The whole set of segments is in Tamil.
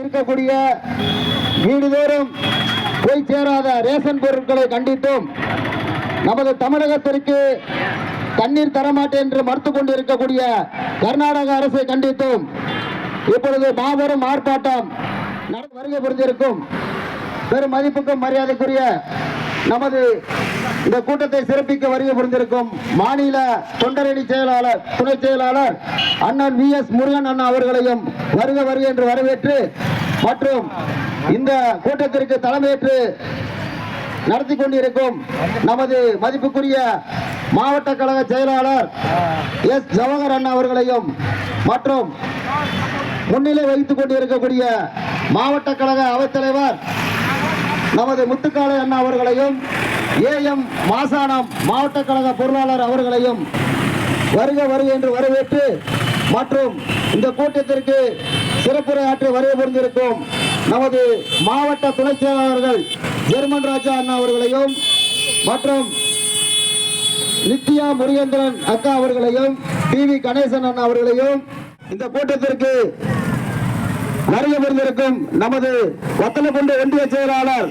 இருக்கக்கூடிய வீடுதோறும் போய் சேராத ரேஷன் பொருட்களை கண்டித்தும் நமது தமிழகத்திற்கு தண்ணீர் தரமாட்டேன் என்று மறுத்து கொண்டிருக்கக்கூடிய கர்நாடக அரசை கண்டித்தும் இப்பொழுது மாபெரும் ஆர்ப்பாட்டம் வருகை புரிந்திருக்கும். பெரும் மதிப்புக்கும் மரியாதைக்குரிய நமது இந்த கூட்டத்தை சிறப்பிக்க வருகை புரிந்திருக்கும் மாநில தொண்டரணி செயலாளர் துணை செயலாளர் அண்ணன் வி எஸ் முருகன் அண்ணா அவர்களையும் வருக வருக என்று வரவேற்று மற்றும் இந்த கூட்டத்திற்கு தலைமையேற்று நடத்தி கொண்டிருக்கும் நமது மதிப்புக்குரிய மாவட்ட கழக செயலாளர் எஸ் ஜவஹர் அண்ணா அவர்களையும் மற்றும் முன்னிலை வகித்துக் கொண்டிருக்கக்கூடிய மாவட்ட கழக அவைத்தலைவர் நமது முத்துக்காளை அண்ணா அவர்களையும் ஏஎம் மாசானம் மாவட்ட கழக பொருளாளர் அவர்களையும் வருக வருக என்று வரவேற்று மற்றும் இந்த கூட்டத்திற்கு சிறப்புரை ஆற்ற வருகை புரிந்திருக்கும் நமது மாவட்ட துணை செயலாளர்கள் ஜெர்மன் ராஜா அண்ணா அவர்களையும் மற்றும் நித்யா முருகேந்திரன் அக்கா அவர்களையும் டி வி கணேசன் அண்ணா அவர்களையும் இந்த கூட்டத்திற்கு வருகை புரிந்திருக்கும் நமது வத்தலக்குண்டு ஒன்றிய செயலாளர்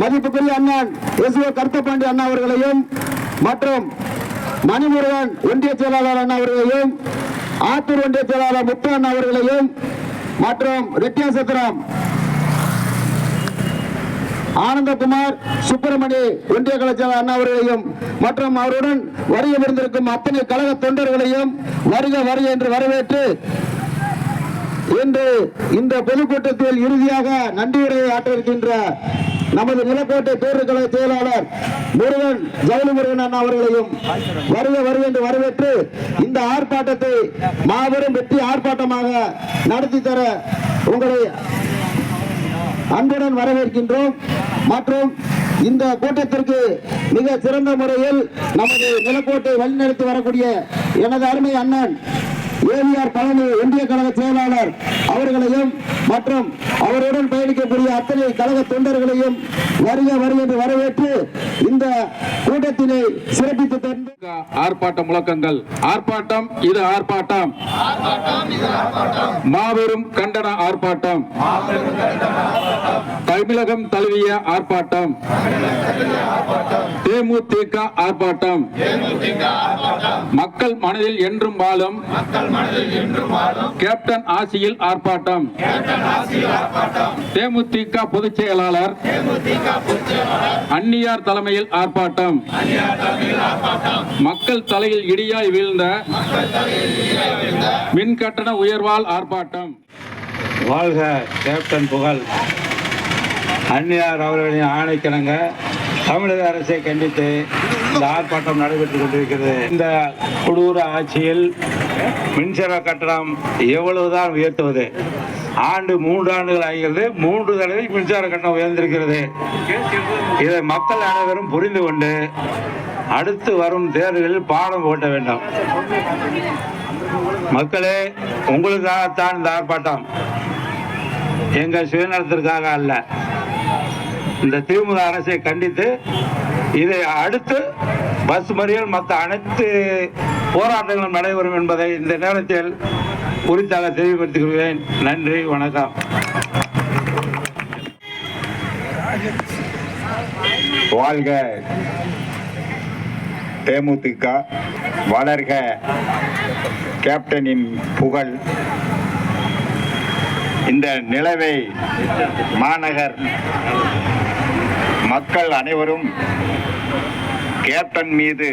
மதிப்புக்குரிய அண்ணன் எஸ் ஓ கருத்தப்பாண்டி அண்ணா அவர்களையும் மற்றும் மணிமுருகன் ஒன்றிய செயலாளர் அண்ணா அவர்களையும் ஆத்தூர் ஒன்றிய செயலாளர் முத்து அண்ணா அவர்களையும் மற்றும் ரெட்டியாசத்திரம். ஆனந்தகுமார் சுப்பிரமணி ஒன்றிய கலைச்சர் அண்ணா அவர்களையும் மற்றும் அவருடன் வருகை புரிந்திருக்கும் அத்தனை கழக தொண்டர்களையும் வருக வருக என்று வரவேற்று இன்று இந்த பொதுக்கூட்டத்தில் இறுதியாக நன்றியுரையை ஆற்ற இருக்கின்ற நமது நிலக்கோட்டை பேரூர் செயலாளர் முருகன் ஜவுளி முருகன் அண்ணா அவர்களையும் வருக வருக என்று வரவேற்று இந்த ஆர்ப்பாட்டத்தை மாபெரும் வெற்றி ஆர்ப்பாட்டமாக நடத்தி தர உங்களை அன்புடன் வரவேற்கின்றோம். மற்றும் இந்த கூட்டத்திற்கு மிக சிறந்த முறையில் நமது நிலக்கோட்டை வழிநடத்தி வரக்கூடிய எனது அருமை அண்ணன் ஏவிஆர் பழனி ஒன்றிய கழக செயலாளர் அவர்களையும் மற்றும் அவருடன் பயணிக்கக்கூடிய அத்தனை கழக தொண்டர்களையும் வருக வருக என்று வரவேற்று இந்த கூட்டத்தினை சிறப்பித்து தந்து ஆர்ப்பாட்ட முழக்கங்கள். ஆர்ப்பாட்டம் இது ஆர்ப்பாட்டம். மாபெரும் கண்டன ஆர்ப்பாட்டம். தமிழகம் தழுவிய ஆர்ப்பாட்டம். தேமுதிக ஆர்ப்பாட்டம். மக்கள் மனதில் என்றும் வாழும் கேப்டன் ஆசியில் ஆர்ப்பாட்டம். தேமுதிக பொதுச் செயலாளர். அந்நியார் தலைமையில் ஆர்ப்பாட்டம். மக்கள் தலையில் இடியாய் வீழ்ந்த. மின் கட்டண உயர்வால் ஆர்ப்பாட்டம். வாழ்க கேப்டன் புகழ். அந்நியார் அவர்களின் ஆணைக்கிணங்க தமிழக அரசை கண்டித்து இந்த ஆர்ப்பாட்டம் நடைபெற்றுக் கொண்டிருக்கிறது. இந்த கொடூர ஆட்சியில் மின்சார கட்டணம் எவ்வளவுதான் உயர்த்துவது? ஆண்டு மூன்று ஆண்டுகள் ஆகிறது மூன்று தடவை மின்சார கட்டணம் உயர்ந்திருக்கிறது. இதை மக்கள் அனைவரும் புரிந்து கொண்டு அடுத்து வரும் தேர்தலில் பாடம் போட்ட வேண்டும். மக்களே உங்களுக்காகத்தான் இந்த ஆர்ப்பாட்டம். எங்கள் சுயநலத்திற்காக அல்ல. இந்த திமுக அரசை கண்டித்து இதை அடுத்து பஸ் மறியல் மற்ற அனைத்து போராட்டங்களும் நடைபெறும் என்பதை இந்த நேரத்தில் குறித்தாக தெளிவுபடுத்திக் கொள்கிறேன். நன்றி வணக்கம். வாழ்க தேமுதிக வளர்க கேப்டனின் புகழ். இந்த நிலவை மாநகர் மக்கள் அனைவரும் கேப்டன் மீது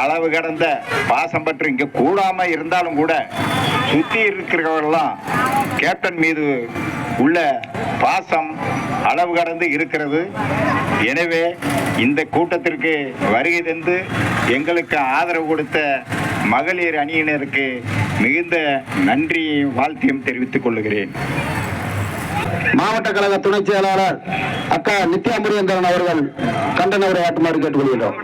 அளவு கடந்த பாசம் பற்றி இங்க கூடாம இருந்தாலும் கூட சுத்தி இருக்கிறவர்கள்லாம் கேப்டன் மீது உள்ள பாசம் அளவு கடந்து இருக்கிறது. எனவே இந்த கூட்டத்திற்கு வருகை தந்து எங்களுக்கு ஆதரவு கொடுத்த மகளிர் அணியினருக்கு மிகுந்த நன்றியையும் வாழ்த்தையும் தெரிவித்துக் கொள்கிறேன். மாவட்ட கழக துணை செயலாளர் அக்கா நித்யாமுரியந்திரன் அவர்கள் கண்டன உரையாற்றுமாறு கேட்டுக்கொள்கிறோம்.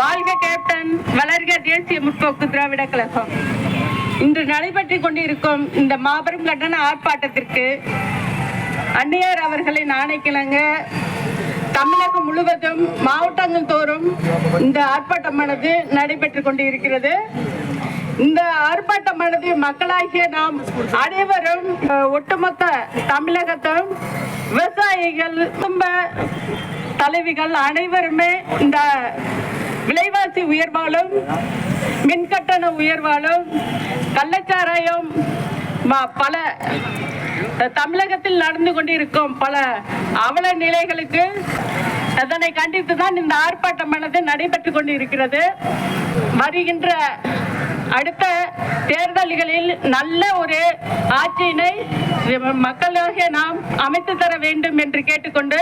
வாழ்க கேப்டன் வளர்க தேசிய முற்போக்கு திராவிட கழகம். இன்று நடைபெற்றுக் கொண்டிருக்கும் இந்த மாபெரும் கண்டன ஆர்ப்பாட்டத்திற்கு அன்னையார் அவர்களின் ஆணைக்கிழங்க தமிழகம் முழுவதும் மாவட்டங்கள் தோறும் இந்த ஆர்ப்பாட்டமானது நடைபெற்றுக் கொண்டிருக்கிறது. இந்த ஆர்ப்பாட்டமானது மக்களாகிய நாம் அனைவரும் ஒட்டுமொத்த தமிழகத்தும் விவசாயிகள் குடும்ப தலைவிகள் அனைவருமே இந்த விலைவாசி உயர்வாலும் மின்கட்டண உயர்வாலும் கள்ளச்சாராயம் பல தமிழகத்தில் நடந்து கொண்டிருக்கும் பல அவல நிலைகளுக்கு அதனை கண்டித்து தான் இந்த ஆர்ப்பாட்டமானது நடைபெற்றுக் கொண்டிருக்கிறது. வருகின்ற அடுத்த தேர்தல்களில் நல்ல ஒரு ஆட்சியினை மக்களாக நாம் அமைத்து தர வேண்டும் என்று கேட்டுக்கொண்டு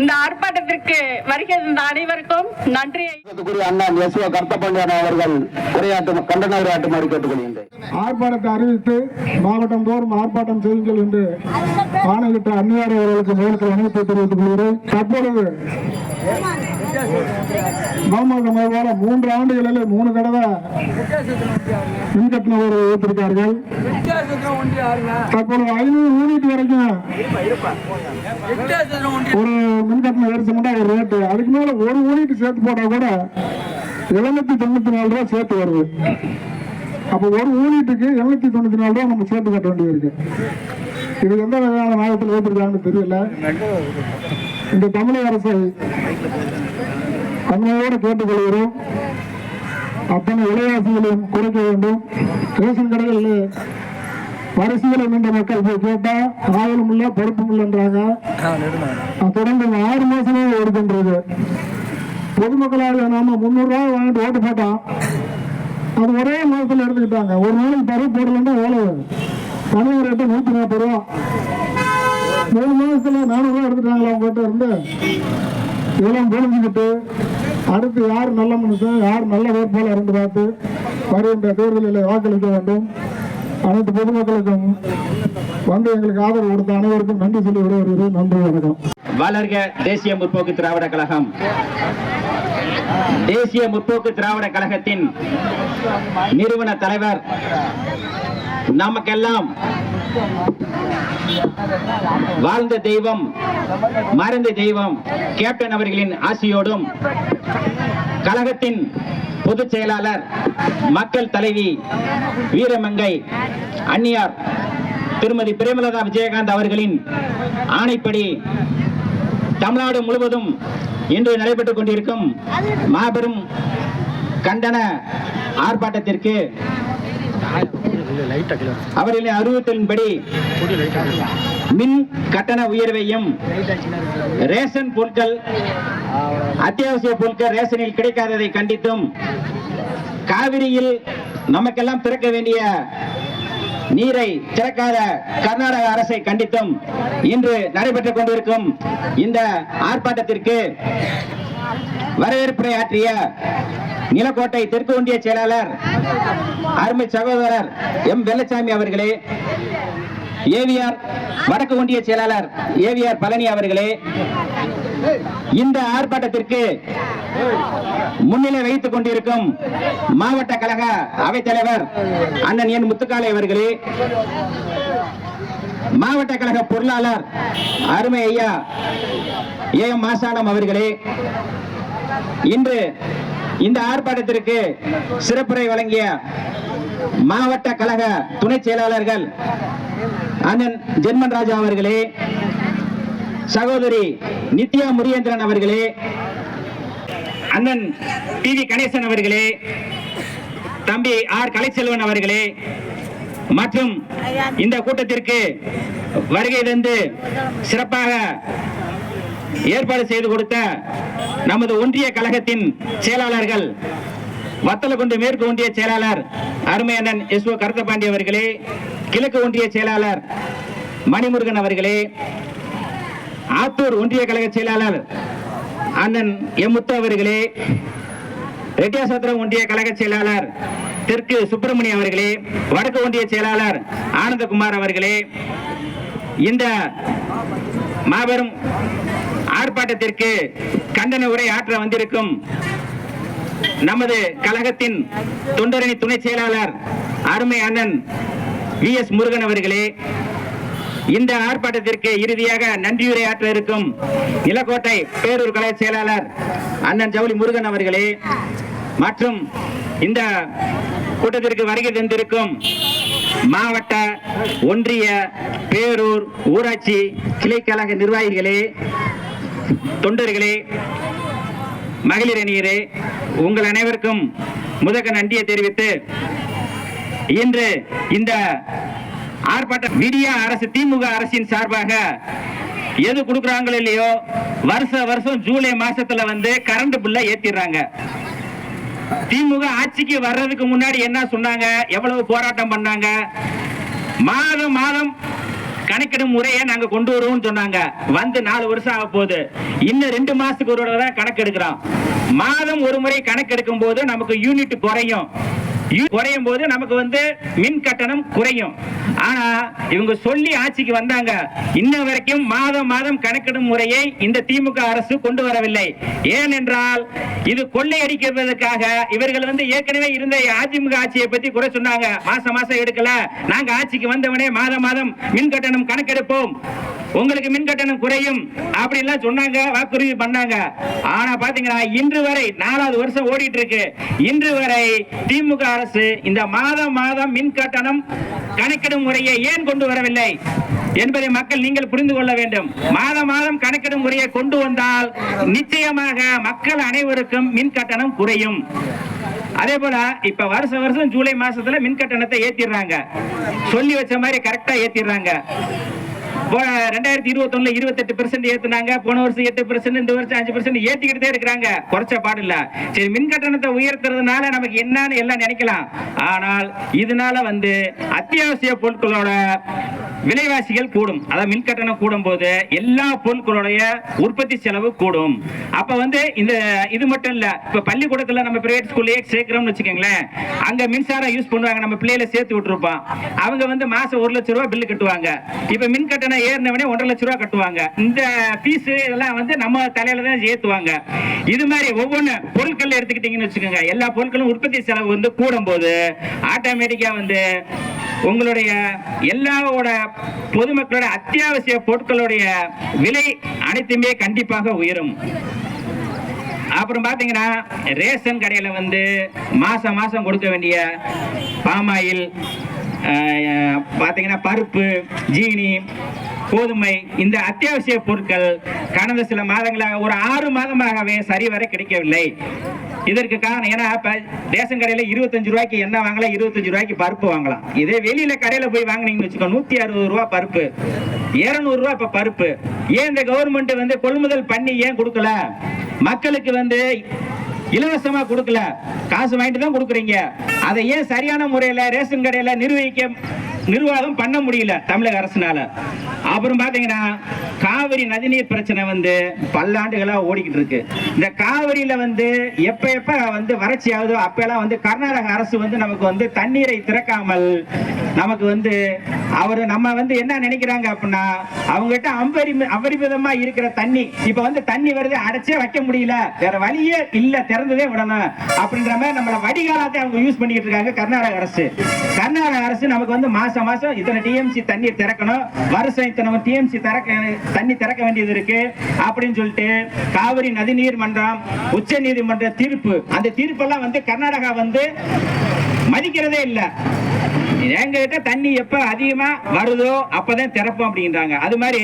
இந்த ஆர்ப்பாட்டத்திற்கு வருகிற இந்த அனைவருக்கும் நன்றியை கூறிய அண்ணன் எஸ் ஓ கருத்தப்பாண்டியன் அவர்கள் உரையாற்றும் கண்டன உரையாற்றுமாறு கேட்டுக்கொள்கின்றேன். ஆர்ப்பாட்டத்தை அறிவித்து மாவட்டம் தோறும் ஆர்ப்பாட்டம் செய்யுங்கள் என்று ஆணையிட்ட அந்நியார் அவர்களுக்கு முதலுக்கு வணக்கத்தை தெரிவித்துக் கொள்கிறேன். தற்பொழுது பாமக மேலாள மூன்று ஆண்டுகளில் மூணு தடவை மின்கட்டண ஒரு ஏற்றிருக்கார்கள் தற்பொழுது ஐநூறு யூனிட் வரைக்கும் ஒரு மின்கட்டணம் ஏறிச்சோம்னா ஒரு ரேட்டு அதுக்கு மேல ஒரு யூனிட் சேர்த்து போட்டா கூட எழுநூத்தி தொண்ணூத்தி நாலு ரூபா சேர்த்து வருது. அப்போ ஒரு யூனிட்டுக்கு எழுநூத்தி தொண்ணூத்தி நாலு ரூபா நம்ம சேர்த்து கட்ட வேண்டியிருக்கு. இது எந்த வகையான நியாயத்தில் ஏற்றிருக்காங்கன்னு தெரியல. இந்த தமிழக அரசை அண்மையோடு கேட்டுக்கொள்கிறோம். அத்தனை விலைவாசிகளையும் குறைக்க வேண்டும். ரேஷன் கடையில் வரிசையில் நின்ற மக்கள் போய் கேட்டா ஆயிலும் இல்லை பருப்பும் இல்லைன்றாங்க தொடர்ந்து ஆறு மாசமே ஓடுகின்றது பொதுமக்களாக நாம முந்நூறுரூவா ரூபாய் வாங்கிட்டு ஓட்டு போட்டோம். அது ஒரே மாதத்தில் எடுத்துக்கிட்டாங்க. ஒரு நாளைக்கு பருப்பு போடலன்னா எவ்வளவு தனியார் ரேட்டு நூற்றி நாற்பது ரூபா. மூணு மாதத்துல நானூறுரூவா எடுத்துட்டாங்களா அவங்ககிட்ட இருந்து? இதெல்லாம் புரிஞ்சுக்கிட்டு அடுத்து யார் நல்ல மனுஷன் யார் நல்ல வேட்பாளர் இருந்து பார்த்து வருகின்ற தேர்தலில் வாக்களிக்க வேண்டும். அனைத்து பொதுமக்களுக்கும் வந்து எங்களுக்கு ஆதரவு கொடுத்த அனைவருக்கும் நன்றி சொல்லி விடைபெறுகிறேன் நன்றி வணக்கம். வளர்க தேசிய முற்போக்கு திராவிட கழகம். தேசிய முற்போக்கு திராவிட கழகத்தின் நிறுவன தலைவர் நமக்கெல்லாம் வாழ்ந்த தெய்வம் மறந்த தெய்வம் கேப்டன் அவர்களின் ஆசியோடும் கழகத்தின் பொதுச் செயலாளர் மக்கள் தலைவி வீரமங்கை அன்னியார் திருமதி பிரேமலதா விஜயகாந்த் அவர்களின் ஆணைப்படி தமிழ்நாடு முழுவதும் இன்று நடைபெற்றுக் கொண்டிருக்கும் மாபெரும் கண்டன ஆர்ப்பாட்டத்திற்கு அவர்களின் அறிவுறுத்தலின்படி மின் கட்டண உயர்வையும் ரேஷன் பொருட்கள் அத்தியாவசிய பொருட்கள் ரேஷனில் கிடைக்காததை கண்டித்தும் காவிரியில் நமக்கெல்லாம் திறக்க வேண்டிய நீரை திறக்காத கர்நாடக அரசை கண்டித்தும் இன்று நடைபெற்றுக் கொண்டிருக்கும் இந்த ஆர்ப்பாட்டத்திற்கு வரவேற்புரை ஆற்றிய நிலக்கோட்டை தெற்கு ஒன்றிய செயலாளர் அருமை சகோதரர் எம் வெள்ளச்சாமி அவர்களே ஏவிஆர் வடக்கு ஒன்றிய செயலாளர் ஏவிஆர் பழனி அவர்களே இந்த ஆர்ப்பாட்டத்திற்கு முன்னிலை வைத்துக் கொண்டிருக்கும் மாவட்ட கழக அவைத் தலைவர் அண்ணன் என் முத்துக்காலை அவர்களே மாவட்ட கழக பொருளாளர் அருமை ஐயா ஏ எம் மாசானம் அவர்களே இன்று இந்த ஆர்ப்பாட்டத்திற்கு சிறப்புரை வழங்கிய மாவட்ட கழக துணை செயலாளர்கள் அண்ணன் ஜென்மன் ராஜா அவர்களே சகோதரி நித்யா முரியேந்திரன் அவர்களே அண்ணன் டி வி கணேசன் அவர்களே தம்பி ஆர் கலைச்செல்வன் அவர்களே மற்றும் இந்த கூட்டத்திற்கு வருகை தந்து சிறப்பாக ஏற்பாடு செய்து கொடுத்த நமது ஒன்றிய கழகத்தின் செயலாளர்கள் வத்தலகுண்டு மேற்கு ஒன்றிய செயலாளர் அருமையண்ணன் எஸ் ஓ கருத்தபாண்டி அவர்களே கிழக்கு ஒன்றிய செயலாளர் மணிமுருகன் அவர்களே ஆத்தூர் ஒன்றிய கழக செயலாளர் அண்ணன் எம் முத்து அவர்களே ரெட்டியாசத்திரம் ஒன்றிய கழக செயலாளர் தெற்கு சுப்பிரமணியம் அவர்களே வடக்கு ஒன்றிய செயலாளர் ஆனந்தகுமார் அவர்களே இந்த மாபெரும் ஆர்ப்பாட்டத்திற்கு கண்டன உரை ஆற்ற வந்திருக்கும் நமது கழகத்தின் தொண்டரணி துணை செயலாளர் அருமை அண்ணன் வி எஸ் முருகன் அவர்களே இந்த ஆர்ப்பாட்டத்திற்கு இறுதியாக நன்றியுரை ஆற்ற இருக்கும் நிலக்கோட்டை பேரூர் கழக செயலாளர் அண்ணன் ஜவுளி முருகன் அவர்களே மற்றும் இந்த கூட்டத்திற்கு வருகை தந்திருக்கும் மாவட்ட ஒன்றிய பேரூர் ஊராட்சி கிளைக்கழக நிர்வாகிகளே தொண்டர்களே மகளிர் அணியரே உங்கள் அனைவருக்கும் முதக நன்றியை தெரிவித்து இன்று இந்த ஆர்ப்பாட்ட விடியா அரசு திமுக அரசின் சார்பாக எது கொடுக்குறாங்களோ இல்லையோ வருஷ வருஷம் ஜூலை மாசத்துல வந்து கரண்ட் பில்ல ஏத்திடுறாங்க. திமுக ஆட்சிக்கு வர்றதுக்கு முன்னாடி என்ன சொன்னாங்க? எவ்வளவு போராட்டம் பண்ணாங்க? மாதம் மாதம் கணக்கிடும் முறையை நாங்க கொண்டு வருவோம்னு சொன்னாங்க. வந்து நாலு வருஷம் ஆக போகுது. இன்னும் ரெண்டு மாசத்துக்கு ஒரு தடவை தான் கணக்கு எடுக்கிறோம் மாதம் ஒரு முறை கணக்கு எடுக்கும் போது நமக்கு யூனிட் குறையும். குறையும் போது நமக்கு வந்து மின் கட்டணம் குறையும். ஆனா இவங்க சொல்லி ஆட்சிக்கு வந்தாங்க. இன்ன வரைக்கும் மாதம் மாதம் கணக்கிடும் முறையை இந்த திமுக அரசு கொண்டு வரவில்லை. ஏனென்றால் இது கொள்ளையடிக்கிறதுக்காக இவர்கள் வந்து ஏற்கனவே இருந்த அதிமுக ஆட்சியை பத்தி குறை சொன்னாங்க. மாசம் மாசம் எடுக்கல. நாங்க ஆட்சிக்கு வந்தவனே மாதம் மாதம் மின் கட்டணம் கணக்கெடுப்போம். உங்களுக்கு மின் கட்டணம் குறையும். அப்படி எல்லாம் சொன்னாங்க வாக்குறுதி பண்ணாங்க. ஆனா பாத்தீங்கன்னா இன்று வரை நாலாவது வருஷம் ஓடிட்டு இருக்கு இன்று வரை திமுக அரசு இந்த மாதம் மாதம் மின் கட்டணம் கணக்கிடும் முறையை ஏன் கொண்டு வரவில்லை? என்பதை மக்கள் நீங்கள் புரிந்து கொள்ள வேண்டும். மாதம் மாதம் கணக்கிடும் முறையை கொண்டு வந்தால் நிச்சயமாக மக்கள் அனைவருக்கும் மின் கட்டணம் குறையும். அதே போல இப்ப வருஷ வருஷம் ஜூலை மாசத்துல மின் கட்டணத்தை ஏத்திடுறாங்க. சொல்லி வச்ச மாதிரி கரெக்டா ஏத்திடுறாங்க. ரெண்டாயிரத்தி இருபத்தி ஒண்ணுல இருபத்தெட்டு பெர்சென்ட் ஏத்துனாங்க. போன வருஷம் எட்டு பெர்சென்ட் இந்த வருஷம் அஞ்சு பெர்சென்ட் ஏத்திக்கிட்டே இருக்கிறாங்க. குறைச்ச பாடு இல்ல. சரி மின் கட்டணத்தை உயர்த்துறதுனால நமக்கு என்னன்னு எல்லாம் நினைக்கலாம். ஆனால் இதனால வந்து அத்தியாவசிய பொருட்களோட விலைவாசிகள் கூடும். அதாவது மின் கட்டணம் கூடும் போது எல்லா பொருட்களுடைய உற்பத்தி செலவு கூடும். அப்ப வந்து இந்த இது மட்டும் இல்ல இப்ப பள்ளிக்கூடத்துல நம்ம பிரைவேட் ஸ்கூல்லயே சேர்க்கிறோம்னு வச்சுக்கோங்களேன். அங்க மின்சாரம் யூஸ் பண்ணுவாங்க நம்ம பிள்ளையில சேர்த்து விட்டுருப்போம் அவங்க வந்து மாசம் ஒரு லட்சம் ரூபாய் பில்லு கட்டுவாங்க. இப்ப மின் கட்டணம் ஏறினவனே ஒன்றரை லட்சம் ரூபாய் கட்டுவாங்க. இந்த பீஸ் இதெல்லாம் வந்து நம்ம தலையில தான் ஏத்துவாங்க. இது மாதிரி ஒவ்வொன்று பொருட்கள் எடுத்துக்கிட்டீங்கன்னு வச்சுக்கோங்க. எல்லா பொருட்களும் உற்பத்தி செலவு வந்து கூடும் போது ஆட்டோமேட்டிக்கா வந்து உங்களுடைய எல்லாவோட பொதுமக்களோட அத்தியாவசிய பொருட்களுடைய விலை அனைத்துமே கண்டிப்பாக உயரும். அப்புறம் பாத்தீங்கன்னா ரேஷன் கடையில வந்து மாசம் மாசம் கொடுக்க வேண்டிய பாமாயில் பாத்தீங்கன்னா பருப்பு ஜீனி கோதுமை இந்த அத்தியாவசிய பொருட்கள் கடந்த சில மாதங்களாக ஒரு ஆறு மாதமாகவே சரிவர கிடைக்கவில்லை. இதற்கு காரணம் ஏன்னா இப்ப ரேஷன் கடையில இருபத்தஞ்சு ரூபாய்க்கு என்ன வாங்கலாம் இருபத்தஞ்சு ரூபாய்க்கு பருப்பு வாங்கலாம். இதே வெளியில கடையில போய் வாங்குனீங்கன்னு வச்சுக்கோ நூத்தி அறுபது ரூபாய் பருப்பு. இருநூறு ரூபாய் இப்ப பருப்பு. ஏன் இந்த கவர்மெண்ட் வந்து கொள்முதல் பண்ணி ஏன் கொடுக்கல? மக்களுக்கு வந்து இலவசமா கொடுக்கல. காசு வாங்கிட்டு தான் கொடுக்குறீங்க. அதை ஏன் சரியான முறையில ரேஷன் கடையில நிர்வகிக்க நிர்வாகம் பண்ண முடியல தமிழக அரசுனால. அப்புறம் பாத்தீங்கன்னா காவிரி நதிநீர் பிரச்சனை வந்து பல்லாண்டுகளா ஓடிக்கிட்டு இருக்கு இந்த காவிரியில வந்து எப்ப எப்ப வந்து வறட்சி ஆகுதோ அப்பெல்லாம் வந்து கர்நாடக அரசு வந்து நமக்கு வந்து தண்ணீரை திறக்காமல் நமக்கு வந்து அவர் நம்ம வந்து என்ன நினைக்கிறாங்க அப்படின்னா அவங்க கிட்ட அம்பரி அபரிமிதமா இருக்கிற தண்ணி இப்ப வந்து தண்ணி வருது அடைச்சே வைக்க முடியல வேற வழியே இல்ல திறந்ததே விடணும் அப்படின்ற மாதிரி நம்மள வடிகாலத்தை அவங்க யூஸ் பண்ணிட்டு இருக்காங்க கர்நாடக அரசு. கர்நாடக அரசு நமக்கு வந்து மாசம் மாசம் இத்தனை டிஎம்சி தண்ணீர் திறக்கணும். வருஷம் இத்தனை டிஎம்சி திறக்க தண்ணி திறக்க வேண்டியது இருக்கு. அப்படின்னு சொல்லிட்டு காவிரி நதிநீர் மன்றம் உச்ச நீதிமன்ற தீர்ப்பு. அந்த தீர்ப்பெல்லாம் வந்து கர்நாடகா வந்து மதிக்கிறதே இல்லை. எங்ககிட்ட தண்ணி எப்ப அதிகமா வருதோ அப்பதான் திறப்போம் அப்படின்றாங்க. அது மாதிரி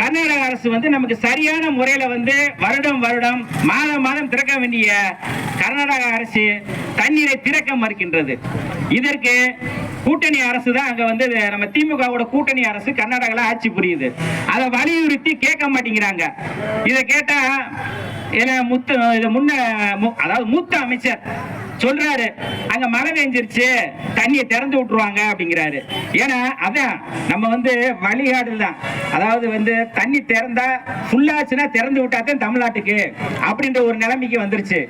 கர்நாடக அரசு வந்து நமக்கு சரியான முறையில வந்து வருடம் வருடம் மாதம் மாதம் திறக்க வேண்டிய கர்நாடக அரசு தண்ணீரை திறக்க மறுக்கின்றது. இதற்கு கூட்டணி அரசு தான் அங்க வந்து நம்ம திமுகவோட கூட்டணி அரசு கர்நாடகால ஆட்சி புரியுது. அதை வலியுறுத்தி கேட்க மாட்டேங்கிறாங்க. இதை கேட்டா ஏன்னா முத்து முன்ன அதாவது மூத்த அமைச்சர் சொல்றாரு. அங்க மழை பெஞ்சிருச்சு தண்ணியை திறந்து விட்டுருவாங்க அப்படிங்கிறாரு. ஏன்னா அதான் நம்ம வந்து வழிகாடு தான் அதாவது வந்து தண்ணி திறந்தா ஃபுல்லாச்சுன்னா திறந்து விட்டா தான் தமிழ்நாட்டுக்கு அப்படின்ற ஒரு நிலைமைக்கு வந்துருச்சு.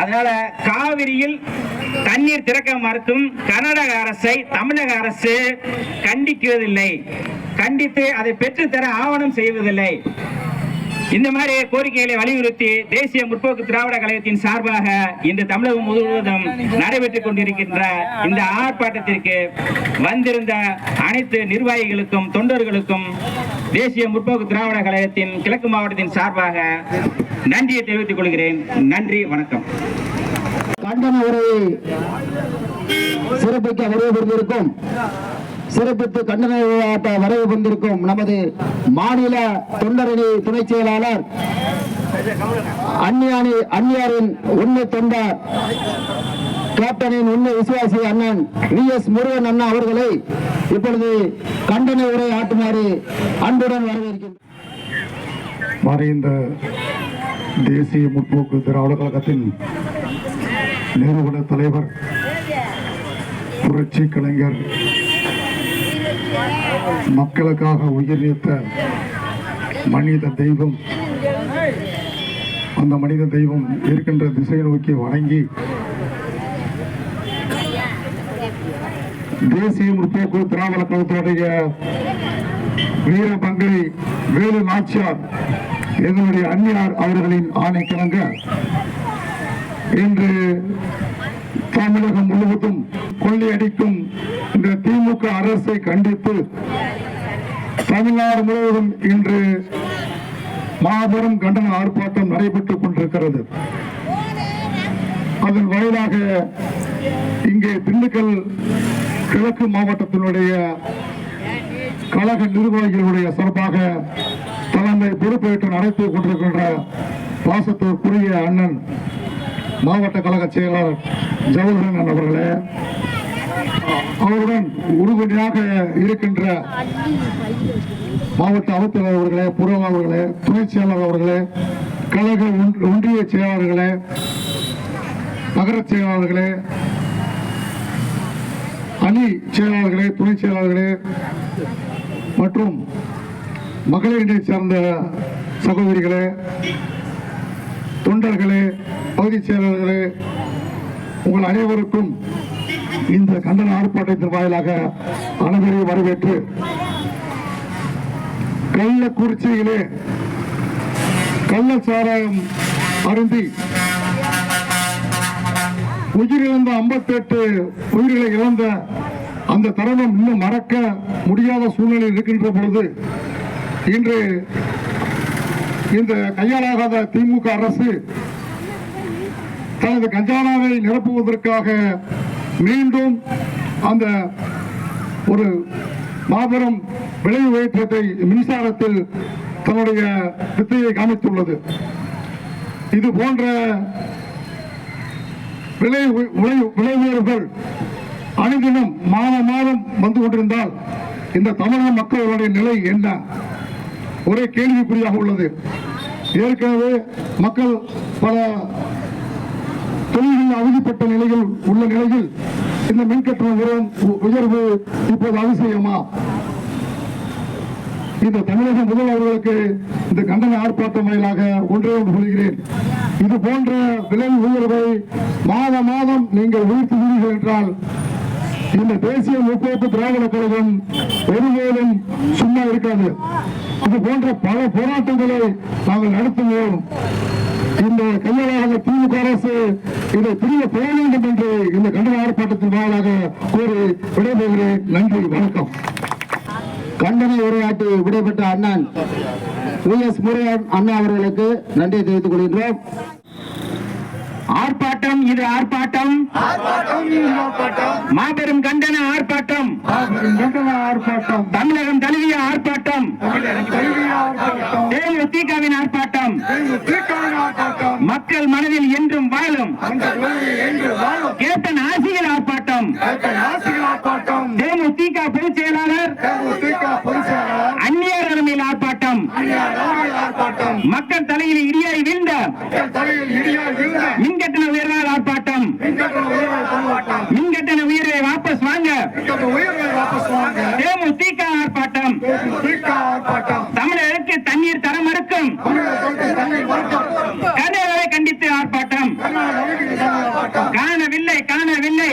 அதனால காவிரியில் தண்ணீர் திறக்க மறுக்கும் கர்நாடக அரசை தமிழக அரசு கண்டிக்குவதில்லை. கண்டித்து அதை பெற்றுத்தர ஆவணம் செய்வதில்லை. இந்த மாதிரி கோரிக்கைகளை வலியுறுத்தி தேசிய முற்போக்கு திராவிட கழகத்தின் சார்பாக இன்று தமிழகம் முழுவதும் நடைபெற்றுக் கொண்டிருக்கின்ற இந்த ஆர்ப்பாட்டத்திற்கு வந்திருந்த அனைத்து நிர்வாகிகளுக்கும் தொண்டர்களுக்கும் தேசிய முற்போக்கு திராவிட கழகத்தின் கிழக்கு மாவட்டத்தின் சார்பாக நன்றியை தெரிவித்துக் கொள்கிறேன். நன்றி வணக்கம். கண்டன உரையை சிறப்பிக்க வருவதற்கும் சிறப்பித்து கண்டன விழாட்ட வரவு வந்திருக்கும் நமது மாநில தொண்டரணி துணை செயலாளர் அந்நியானி அந்நியாரின் உண்மை தொண்டர் கேப்டனின் உண்மை விசுவாசி அண்ணன் வி எஸ் முருகன் அண்ணா அவர்களை இப்பொழுது கண்டன உரை ஆற்றுமாறு அன்புடன் வரவேற்கின்றனர் மறைந்த தேசிய முற்போக்கு திராவிட கழகத்தின் நிறுவன தலைவர் புரட்சி கலைஞர் மக்களுக்காக உயிர் நீத்த மனித தெய்வம். அந்த மனித தெய்வம் இருக்கின்ற திசையை நோக்கி வணங்கி தேசிய முற்போக்கு திராவிட கழகத்தினுடைய வீர பங்கை வேலு நாச்சியார் எங்களுடைய அந்நியார் அவர்களின் ஆணைக்கிணங்க இன்று தமிழகம் முழுவதும் கொள்ளையடிக்கும் இந்த திமுக அரசை கண்டித்து தமிழ்நாடு முழுவதும் இன்று மாபெரும் கண்டன ஆர்ப்பாட்டம் நடைபெற்றுக் கொண்டிருக்கிறது. அதன் வாயிலாக இங்கே திண்டுக்கல் கிழக்கு மாவட்டத்தினுடைய கழக நிர்வாகிகளுடைய சார்பாக தலைமை பொறுப்பேற்று நடத்தி கொண்டிருக்கின்ற பாசத்திற்குரிய அண்ணன் மாவட்ட கழக செயலாளர் ஜவஹரன் அவர்களே அவருடன் உறுதுணையாக இருக்கின்ற மாவட்ட அமைச்சர் அவர்களே புறவ அவர்களே துணை செயலாளர் அவர்களே கழக ஒன்றிய செயலாளர்களே நகர செயலாளர்களே அணி செயலாளர்களே துணை செயலாளர்களே மற்றும் மகளிரை சார்ந்த சகோதரிகளே தொண்டர்களே பகுதி செயலாளர்களே உங்கள் அனைவருக்கும் இந்த கண்டன ஆர்ப்பாட்டத்தின் வாயிலாக அனைவரையும் வரவேற்று கள்ளக்குறிச்சியிலே கள்ளச்சாராயம் அருந்தி உயிரிழந்த 58 உயிர்களை இழந்த அந்த தருணம் இன்னும் மறக்க முடியாத சூழ்நிலை இருக்கின்ற பொழுது இன்று இந்த கையாளாகாத திமுக அரசு தனது கஜானாவை நிரப்புவதற்காக மீண்டும் அந்த ஒரு மாபெரும் விலை உயர்த்தத்தை மின்சாரத்தில் தன்னுடைய வித்தையை காமித்துள்ளது. இது போன்ற விலை விலை விலை உயர்வுகள் அனுதினம் மாதம் மாதம் வந்து கொண்டிருந்தால் இந்த தமிழக மக்களுடைய நிலை என்ன? ஒரே கேள்விக்குறியாக உள்ளது. ஏற்கனவே மக்கள் பல தொழில்கள் அவதிப்பட்ட நிலையில் உள்ள நிலையில் இந்த மின்கட்டண உரம் உயர்வு இப்போது அவசியமா இந்த தமிழக முதல்வர்களுக்கு இந்த கண்டன ஆர்ப்பாட்டம் வாயிலாக ஒன்றே ஒன்று சொல்கிறேன். இது போன்ற விலை உயர்வை மாத மாதம் நீங்கள் உயர்த்துகிறீர்கள் என்றால் இந்த தேசிய முற்போக்கு திராவிட கழகம் ஒருபோதும் சும்மா இருக்காது. இது போன்ற பல போராட்டங்களை நாங்கள் நடத்துவோம் இந்த கையாளாக திமுக அரசு இதை புரிய போக வேண்டும் என்று இந்த கண்டன ஆர்ப்பாட்டத்தின் வாயிலாக கூறி விடைபெறுகிறேன். நன்றி வணக்கம். கண்டன உரையாற்றி விடைபெற்ற அண்ணன் வி எஸ் முருகன் அண்ணா அவர்களுக்கு நன்றியை தெரிவித்துக் கொள்கின்றோம். ஆர்ப்பாட்டம் இது ஆர்ப்பாட்டம். மாபெரும் கண்டன ஆர்ப்பாட்டம். ஆர்ப்பாட்டம். தமிழகம் தழுவிய ஆர்ப்பாட்டம். தேமுதிகவின் ஆர்ப்பாட்டம். மக்கள் மனதில் என்றும் வாழும். கேப்டன் ஆசிரியர் ஆர்ப்பாட்டம். தேமுதிக பொதுச் செயலாளர். மக்கள் தலையில் இடியாய் வீழ்ந்த மின்கட்டண உயர்வால் ஆர்ப்பாட்டம் மின்கட்டண உயர்வை வாபஸ் வாங்க தேமுதிக ஆர்ப்பாட்டம் தமிழருக்கு தண்ணீர் தர மறுக்கும் கர்நாடகாவை கண்டித்து ஆர்ப்பாட்டம் காணவில்லை காணவில்லை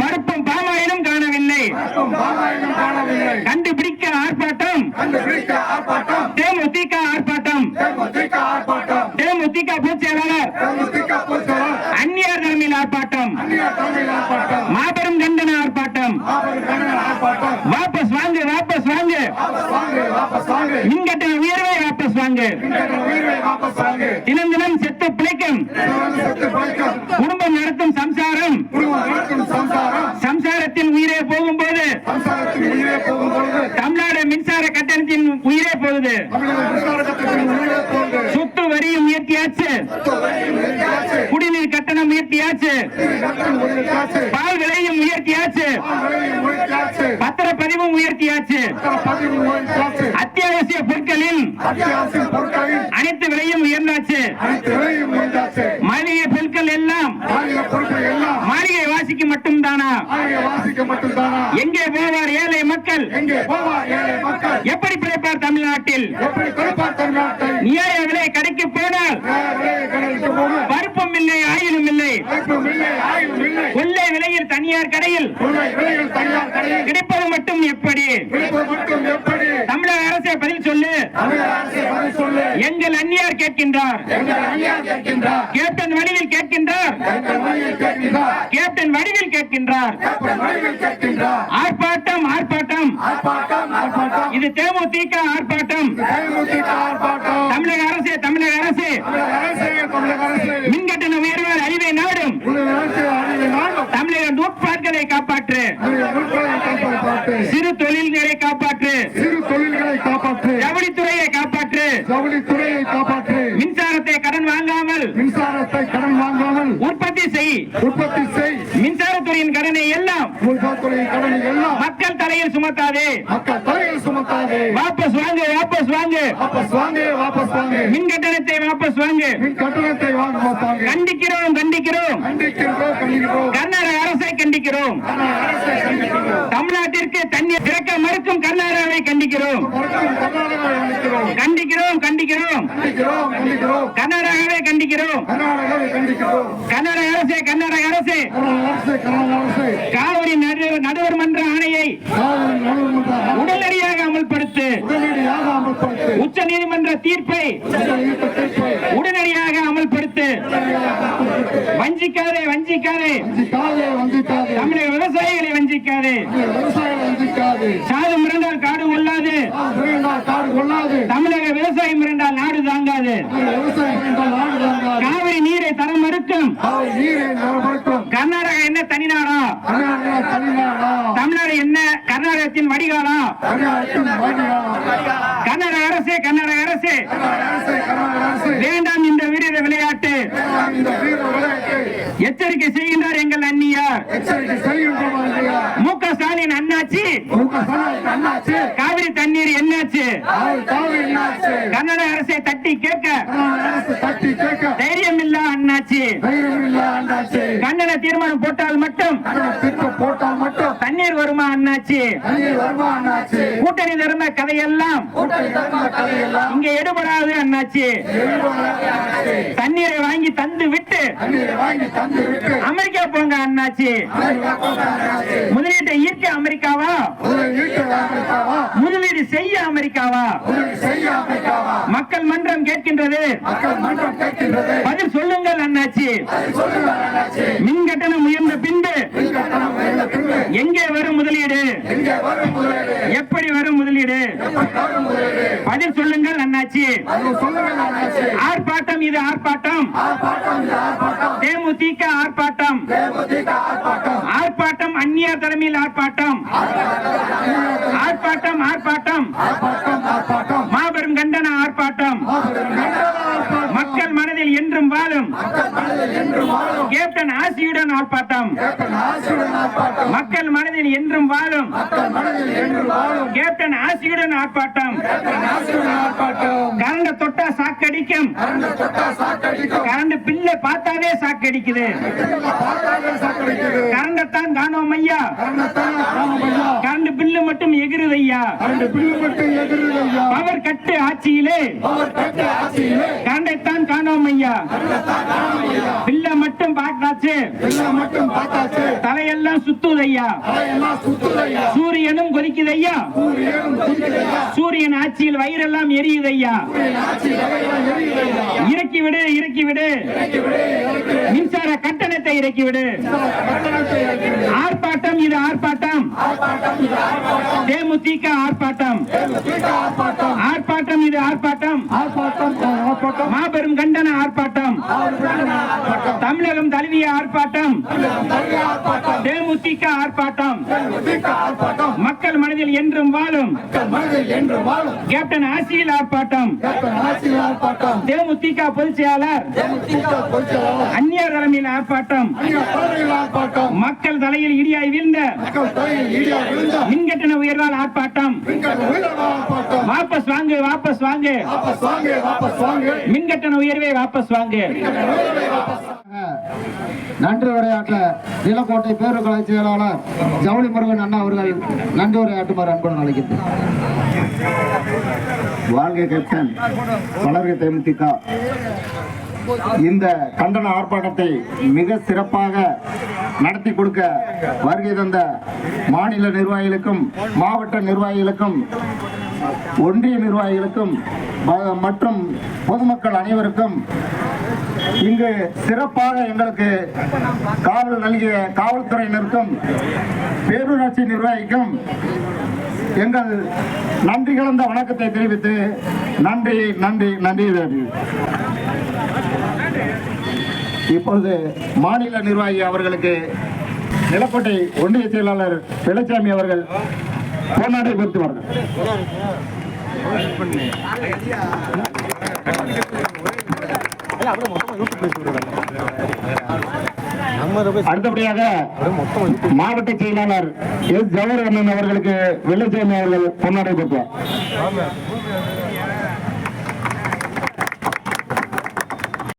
பருப்பும் பாமாயிலும் காணவில்லை கண்டுபிடிக்க ஆர்ப்பாட்டம் தேமுதிக ஆர்ப்பாட்டம். தேமுதிக பொதுச் செயலாளர். அந்நியர் தலைமையில் ஆர்ப்பாட்டம். மாபெரும் கண்டன ஆர்ப்பாட்டம். வாபஸ் வாங்கு வாபஸ் வாங்கு. மின்கட்டண உயர்வை வாபஸ் வாங்கு. தினம் தினம் செத்து பிழைக்கும் குடும்பம் நடத்தும் சம்சாரம் போகுது சொத்து வரியும் உயர்த்தியாச்சு குடிநீர் கட்டணம் உயர்த்தியாச்சு பால் விலையும் உயர்த்தியாச்சு. பத்திரப்பதிவும் உயர்த்தியாச்சு. அத்தியாவசிய பொருட்களில் அனைத்து விலையும் உயர்ந்தாச்சு. மளிகை பொருட்கள் எல்லாம் மாளிகை வாசிக்கு மட்டும்தானா? எங்கே போவார் ஏழை மக்கள்? எப்படி பிழைப்பார் தமிழ்நாட்டில்? நியாய விலை கடைக்கு போனால் இல்லை. ஆயிலும் இல்லை கொள்ளை விலையில் தனியார் கடையில் கிடைப்பது மட்டும் எப்படி? தமிழக அரசே பதில் சொல்லு. எங்கள் அந்நியார் கேட்கின்றார். கேப்டன் வடிவில் கேட்கின்றார். கேப்டன் வடிவில் கேட்கின்றார். ஆர்ப்பாட்டம் ஆர்ப்பாட்டம். இது தேமுதிக ஆர்ப்பாட்டம். தமிழக அரசே தமிழக அரசே மின்கட்டண உயர்வால் அறிவை நாடும் தமிழக நூற்பாட்களை காப்பாற்று சிறு தொழில்களை காப்பாற்று சிறு தொழில்களை காப்பாற்று ஜவுளித்துறையை ஜவுளித்துறையை காப்பாற்று. மின்சாரத்தை கடன் வாங்காமல் மின்சாரத்தை கடன் வாங்காமல் உற்பத்தி செய். உற்பத்தி செய். மின்சாரத்துறையின் கடனை எல்லாம் மின்சாரத்துறை கடனை எல்லாம் மக்கள் தலையில் சுமத்தாதே. மக்கள் தலையில் சுமத்தாதே. வாபஸ் வாங்கு வாபஸ் வாங்கு. வாபஸ் வாங்க வாபஸ் வாங்க. மின் கட்டணத்தை வாபஸ் வாங்கு. மின் கட்டணத்தை வாங்க கண்டிக்கிறோம் கண்டிக்கிறோம். கண்டிக்கின்றோம் கண்டிக்கிறோம். கர்நாடக அரசை கண்டிக்கிறோம். கண்டிக்கிறோம். தமிழ்நாட்டிற்கு தண்ணீர் திறக்க மறுக்கும் கர்நாடகாவை கண்டிக்கிறோம். கண்டிக்கிறோம் கண்டிக்கிறோம். கர்நாடகாவை கண்டிக்கிறோம். கர்நாடக அரசே கர்நாடக அரசே. காவிரி நடு- நடுவர் மன்ற ஆணையை உடனடியாக அமல்படுத்து. உச்ச நீதிமன்ற தீர்ப்பை உடனடியாக அமல்படுத்து. வஞ்சிக்காதே வஞ்சிக்காதே. தமிழக விவசாயிகளை வஞ்சிக்காதே. சாது மிரண்டால் காடு கொள்ளாது விரைந்தால் காடு கொள்ளாது தமிழக விவசாயம் என்றால் நாடு தாங்காது. காவிரி நீரை தரம் மறுக்கும். கர்நாடகா என்ன தனிநாடா? தமிழ்நாடு என்ன? கர்நாடகத்தின் வடிகாலா? கர்நாடக அரசே கர்நாடக அரசே. வேண்டாம் இந்த வீர விளையாட்டு. இந்த வீர விளையாட்டை. எச்சரிக்கை செய்கின்றார் எங்கள் அந்நியார். ஸ்டாலின் அண்ணாச்சி காவிரி தண்ணீர் என்னாச்சு? கர்நாடக அரசை தட்டி கேட்க. தைரியம் இல்ல அண்ணாச்சி. கண்டன தீர்மானம் போட்டால் மட்டும். திட்டம் போட்டால் மட்டும். தண்ணீர் வருமா அண்ணாச்சி? கூட்டணி தர்ம கதையெல்லாம். இங்க எடுபடாது அண்ணாச்சி. தண்ணீரை வாங்கி தந்து விட்டு. அமெரிக்கா போங்க அண்ணாச்சு. முதலீட்டை ஈர்க்க அமெரிக்காவா? முதலீடு செய்ய அமெரிக்காவா? மக்கள் மன்றம் கேட்கின்றது. பதில் சொல்லுங்கள் அண்ணாச்சி. சொல்லுங்க அண்ணாச்சு. மின் கட்டணம் உயர்ந்த பின்பு எங்கே வரும் முதலீடு? எப்படி வரும் முதலீடு? பதில் சொல்லுங்கள் அண்ணாச்சி. ஆர்ப்பாட்டம் இது ஆர்ப்பாட்டம். தேமுதிக ஆர்ப்பாட்டம். ஆர்ப்பாட்டம் அந்நியார் தலைமையில் ஆர்ப்பாட்டம். ஆர்ப்பாட்டம் ஆர்ப்பாட்டம். மாபெரும் கண்டன ஆர்ப்பாட்டம். மக்கள் மனதில் என்றும் வாழும். கேப்டன் ஆசியுடன் ஆர்ப்பாட்டம். மக்கள் மனதில் என்றும் வாழும். கேப்டன் ஆசியுடன் ஆர்ப்பாட்டம். கரண்ட தொட்டா சாக்கடிக்கும். கரண்ட் பில்லை பார்த்தாவே சாக்கடிக்குது கரண்டத்தான் காணோம் ஐயா கரண்டத்தான் காணும் ஐயா கரண்ட் பில்லு மட்டும் எகிருது ஆட்சியிலே. அவர் கட்ட ஆட்சியிலே. கரண்டைத்தான் காணோம் ஐயா பில்ல மட்டும் பார்த்தாச்சு. தலையெல்லாம் சுத்துது ஐயா அதையெல்லாம் சுத்துதையா? சூரியனும் கொதிக்குது ஐயா சூரியனும் குதிக்குதையா? சூரியன் ஆட்சியில் வயிறெல்லாம் எரியுதையா? இறக்கி விடு இறக்கி விடு மின்சார கட்டணத்தை இறக்கி விடு. ஆர்ப்பாட்டம் இது ஆர்ப்பாட்டம். ஆர்ப்பாட்டம் தேமுதிக ஆர்ப்பாட்டம். ஆர்ப்பாட்டம்? இது ஆர்ப்பாட்டம். மாபெரும் கண்டன ஆர்ப்பாட்டம். தமிழகம் தழுவிய ஆர்ப்பாட்டம். தேமுதிக ஆர்ப்பாட்டம். மனதில் என்றும் வாழும். கேப்டன் ஆசியில் ஆர்ப்பாட்டம். தேமுதிக பொதுச் செயலாளர். அந்நியர் தலைமையில் ஆர்ப்பாட்டம். மக்கள் தலையில் இடியாய் வீழ்ந்த. மின்கட்டண உயர்வால் ஆர்ப்பாட்டம். வாபஸ் வாங்கு வாபஸ் வாங்கு. மின்கட்டண உயர்வை வாபஸ் வாங்கு. நன்றி உரையாற்ற நிலக்கோட்டை பேரூராட்சி செயலாளர் ஜவுளி முருகன் அண்ணா அவர்கள் நன்றி உரையாற்றுமாறு அன்புடன் அழைக்கின்றேன் வாழ்க கேப்டன் வளர்க தேமுதிக. இந்த கண்டன ஆர்ப்பாட்டத்தை மிக சிறப்பாக நடத்தி கொடுக்க வருகை தந்த மாநில நிர்வாகிகளுக்கும் மாவட்ட நிர்வாகிகளுக்கும் ஒன்றிய நிர்வாகிகளுக்கும் மற்றும் பொதுமக்கள் அனைவருக்கும் இங்கு சிறப்பாக எங்களுக்கு காவல் நல்கிய காவல்துறையினருக்கும் பேரூராட்சி நிர்வாகிக்கும் எங்கள் நன்றி கலந்த வணக்கத்தை தெரிவித்து நன்றி நன்றி நன்றி நன்றி. இப்பொழுது மாநில நிர்வாகி அவர்களுக்கு நிலக்கோட்டை ஒன்றிய செயலாளர் வெள்ளச்சாமி அவர்கள் பொன்னாடை பொருத்துவார்கள் அடுத்தபடியாக மாவட்ட செயலாளர் எஸ் ஜவஹர் அண்ணன் அவர்களுக்கு வெள்ளச்சாமி அவர்கள் பொன்னாடை பொருத்துவார்